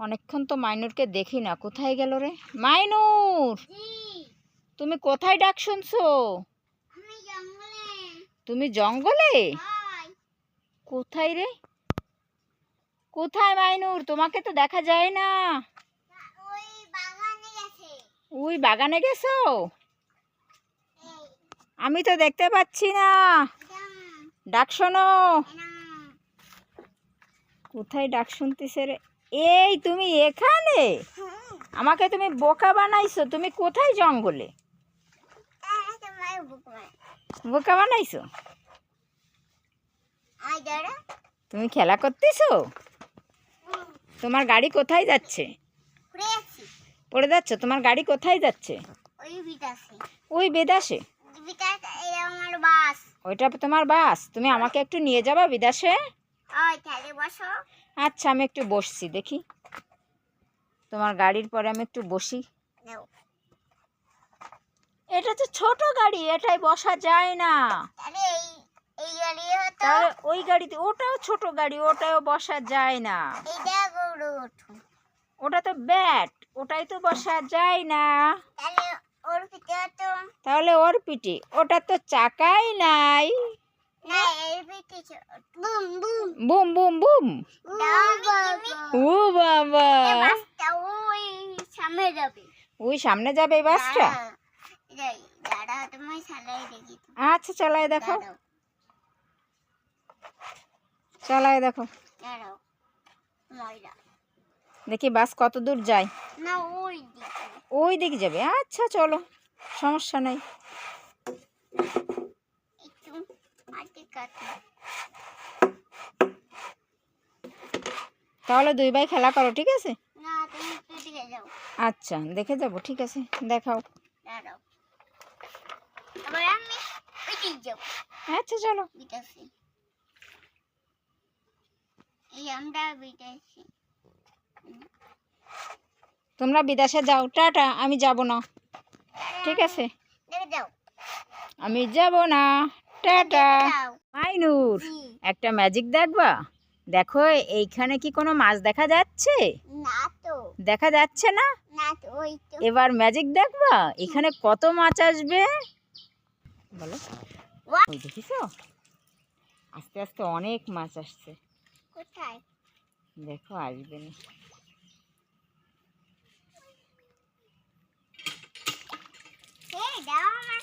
অনেকক্ষণ তো মাইনুরকে দেখি না। কোথায় গেল রে? মাইনুর! তুমি কোথায় ডাক শুনছো? তুমি জঙ্গলে? কোথায় রে? কোথায় মাইনুর? তোমাকে তো দেখা যায় না। ওই বাগানে গেছে? আমি তো দেখতে পাচ্ছি না। ডাক শোনো। কোথায় ডাক শুনতেছে রে? এই তুমি এখানে? আমাকে তুমি বোকা বানাইছো তুমি কোথায় জঙ্গলে? বুক বানাইছো? তুমি খেলা করতেছো? তোমার গাড়ি কোথায় যাচ্ছে? পড়ে যাচ্ছ? তোমার গাড়ি কোথায় যাচ্ছে? ওই বেদাসে। ওইটা তোমার বাস। তুমি আমাকে একটু নিয়ে যাবা বসো আচ্ছা আমি একটু বসছি দেখি। তোমার গাড়ির পরে আমি একটু বসি। এটা তো ছোট গাড়ি এটাই বসা যায় না। ওই গাড়িতে ওটাও ছোট গাড়ি ওটাও বসা যায় না। ওটা তো ব্যাট ওটাই তো বসা যায় না। তাহলে ওর পিঠে ওটা তো চাকাই নাই। বুম বুম বুম বুম বুম ও বাবা। ওই সামনে যাবে। ওই সামনে যাবে এই বাসটা? আচ্ছা চালায় দেখো। চালায় দেখো। দেখি বাস কত দূর যায়। না ওই দিকে। ওই দিকে যাবে। আচ্ছা চলো। সমস্যা নেই। কাটি। তাহলে দুই ভাই খেলা করো ঠিক আছে? না তুমি একটু দিকে যাও। আচ্ছা দেখে যাব ঠিক আছে দেখাও। দাঁড়াও। আমি আচ্ছা চলো। এই আমরা তোমরা বিদেশে যাও টাটা আমি যাব না। ঠিক আছে? যাও। আমি যাব না। টাটা। মাইনুর একটা ম্যাজিক দেখবা? দেখো এইখানে কি কোনো মাছ দেখা যাচ্ছে? না তো। দেখা যাচ্ছে না? না তো ওই তো। এবার ম্যাজিক দেখবা? এখানে কত মাছ আসবে? বলো। ওই আস্তে আস্তে অনেক মাছ আসছে। কোথায়? দেখো আসবে না। এই দাও আমার?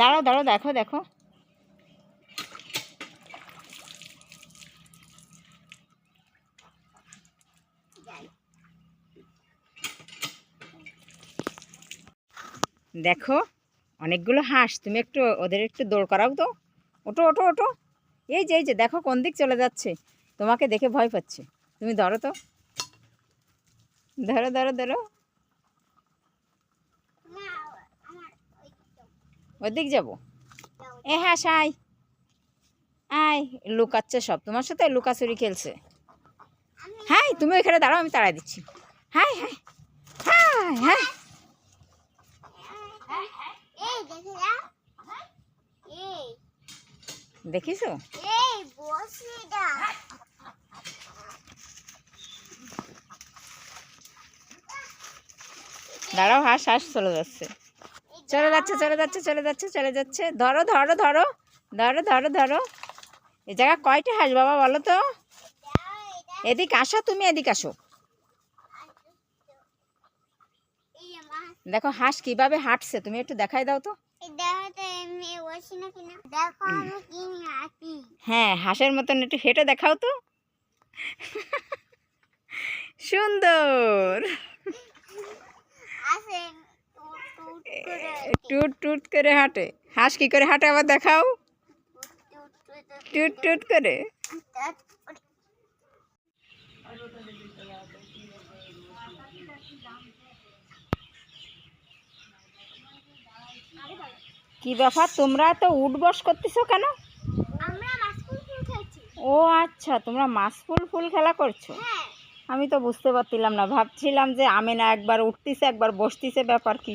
দাঁড়াও দাঁড়াও, দেখো দেখো। দেখো, অনেকগুলো হাঁস। তুমি একটু ওদের একটু দৌড় করাও তো। ওটো ওটো ওটো এই যে এই যে, দেখো কোন দিক চলে যাচ্ছে। তোমাকে দেখে ভয় পাচ্ছে। তুমি ধরো তো। ধরো ধরো ধরো না, আমার ওই তো। ওই দিক যাব? এ হ্যাঁ সাই। আয় লুকাচ্ছে সব। তোমার সাথে লুকাচুরি খেলছে। হ্যাঁ তুমি ওইখানে দাঁড়াও আমি তাড়াই দিচ্ছি। হ্যাঁ হ্যাঁ হ্যাঁ হ্যাঁ এই দেখে যাও দেখিছো? এই বসে দাও দাঁড়াও হাঁস হাঁস চলে যাচ্ছে। চলে যাচ্ছে চলে যাচ্ছে চলে যাচ্ছে চলে যাচ্ছে। ধরো ধরো ধরো ধরো ধরো ধরো। এ জায়গা কয়টা হাঁস বাবা বলো তো? এদিক আসো তুমি, এদিক আসো। দেখো হাঁস কীভাবে হাঁটছে, তুমি একটু দেখাই দাও তো। হ্যাঁ হাঁসের মতন একটু হেঁটে দেখাও তো। সুন্দর। টুট টুট করে হাঁটে। হাঁস কি করে হাঁটে আবার দেখাও। টুট টুট করে। কি ব্যাপার? তোমরা তো উঠ বস করতেছো কেন? ও আচ্ছা তোমরা মাছ ফুল ফুল খেলা করছ? হ্যাঁ। আমি তো বুঝতে পারছিলাম না। ভাবছিলাম যে আমি না একবার উঠতিছে একবার বসতিছে ব্যাপার কি?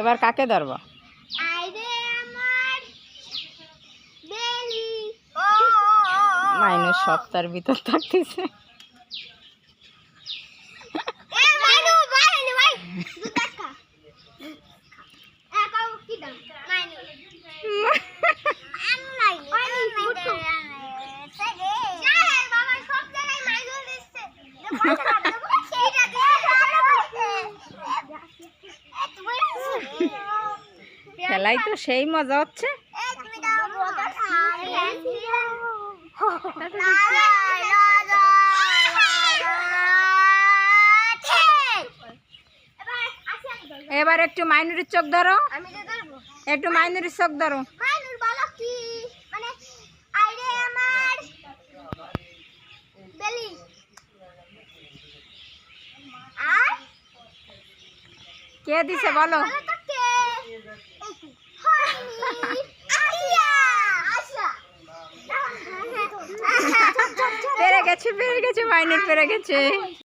এবার কাকে ধরবো? মাইনুর সপ্তাহের ভিতর থাকতেছে। মাইনু বাইনি ভাই দুধ দেখা এ কাউ কি দাম মাইনু আমি মাইনু মাইনু ফুটু বাবা সব জায়গায় মাইনু দিচ্ছে সেইটা দিয়ে খেলাই তো সেই মজা হচ্ছে। এবার একটু মাইনুরের চোখ ধরো। একটু মাইনুরের চোখ ধরো। কে দিছে বলো বলো তো কে এই কি হয়নি আইয়া আচ্ছা পেরে গেছে পেরে গেছে মাইনেট পেরে গেছে।